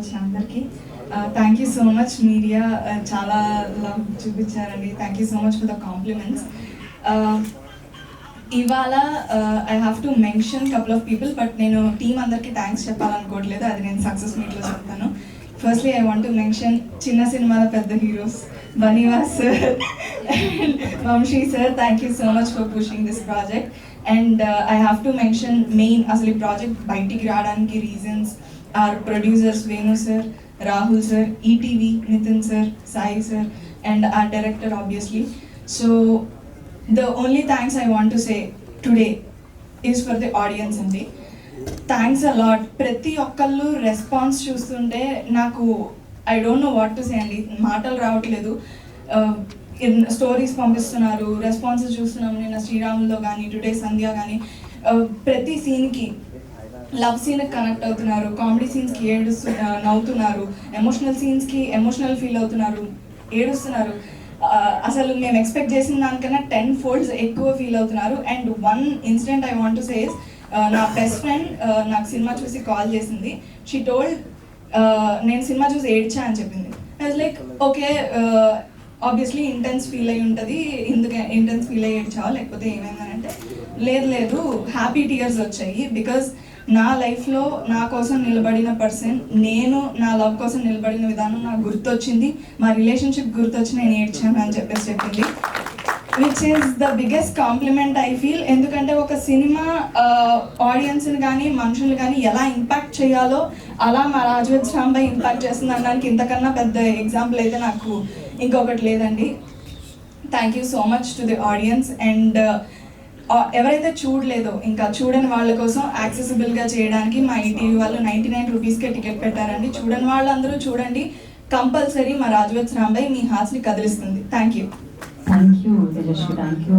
వచ్చిన అందరికీ. Thank you so much media చాలా love చూపించారండి. Thank you so much for the compliments ఇవాళ I have to mention couple of people but నేను team అందరికీ thanks చెప్పాలనుకోవట్లేదు. అది నేను సక్సెస్ మీట్లో చెప్తాను. Firstly I want to mention చిన్న సినిమాల పెద్ద heroes Bunny Vas sir Vamsi sir thank you so much for pushing this project and I have to mention main అసలు ఈ ప్రాజెక్ట్ బయటికి రావడానికి reasons are producers Venu sir Rahul sir ETV Nitin sir Sai sir and our director obviously so the only thanks I want to say today is for the audience అండి thanks a lot ప్రతి ఒక్కళ్ళు response చూస్తుంటే నాకు I don't know what to say అండి. మాటలు రావట్లేదు. Stories పంపిస్తున్నారు responses చూస్తున్నాం నిన్న శ్రీరాముల్లో కానీ టుడే సంధ్య కానీ ప్రతి సీన్కి లవ్ సీన్ కనెక్ట్ అవుతున్నారు కామెడీ సీన్స్కి ఏడుస్తు నవ్వుతున్నారు ఎమోషనల్ సీన్స్కి ఎమోషనల్ ఫీల్ అవుతున్నారు ఏడుస్తున్నారు. అసలు మేము ఎక్స్పెక్ట్ చేసిన దానికన్నా టెన్ ఫోల్డ్స్ ఎక్కువ ఫీల్ అవుతున్నారు. And one incident I want to says నా బెస్ట్ ఫ్రెండ్ నాకు సినిమా చూసి కాల్ చేసింది. షీ టోల్డ్ నేను సినిమా చూసి ఏడ్చా అని చెప్పింది. I like okay obviously intense feel అయి ఉంటుంది. ఇందుకే ఇంటెన్స్ ఫీల్ అయ్యి ఏడ్చావా? లేకపోతే అంటే లేదు లేదు హ్యాపీ టీయర్స్ వచ్చాయి. బికాజ్ నా లైఫ్లో నా కోసం నిలబడిన పర్సన్ నేను నా లవ్ కోసం నిలబడిన విధానం నాకు గుర్తొచ్చింది. మా రిలేషన్షిప్ గుర్తొచ్చి నేను ఏడ్చాను అని చెప్పేసి చెప్పింది. Which is the biggest compliment I feel ఎందుకంటే ఒక సినిమా ఆడియన్స్ని కానీ మనుషులు కానీ ఎలా ఇంపాక్ట్ చేయాలో అలా మా రాజవేద్ శ్యాంబై ఇంపాక్ట్ చేస్తుంది అనడానికి ఇంతకన్నా పెద్ద ఎగ్జాంపుల్ అయితే నాకు ఇంకొకటి లేదండి. Thank you so much to the audience and ఎవరైతే చూడలేదో ఇంకా చూడని వాళ్ళ కోసం యాక్సెసిబుల్గా చేయడానికి మా ఈటీవీ వాళ్ళు నైంటీ నైన్ రూపీస్కే టికెట్ పెట్టారండి. చూడని వాళ్ళందరూ చూడండి. కంపల్సరీ మా రాజవత్ రాంబాయ్ మీ హాస్ని కదిలిస్తుంది. Thank you thank you thank you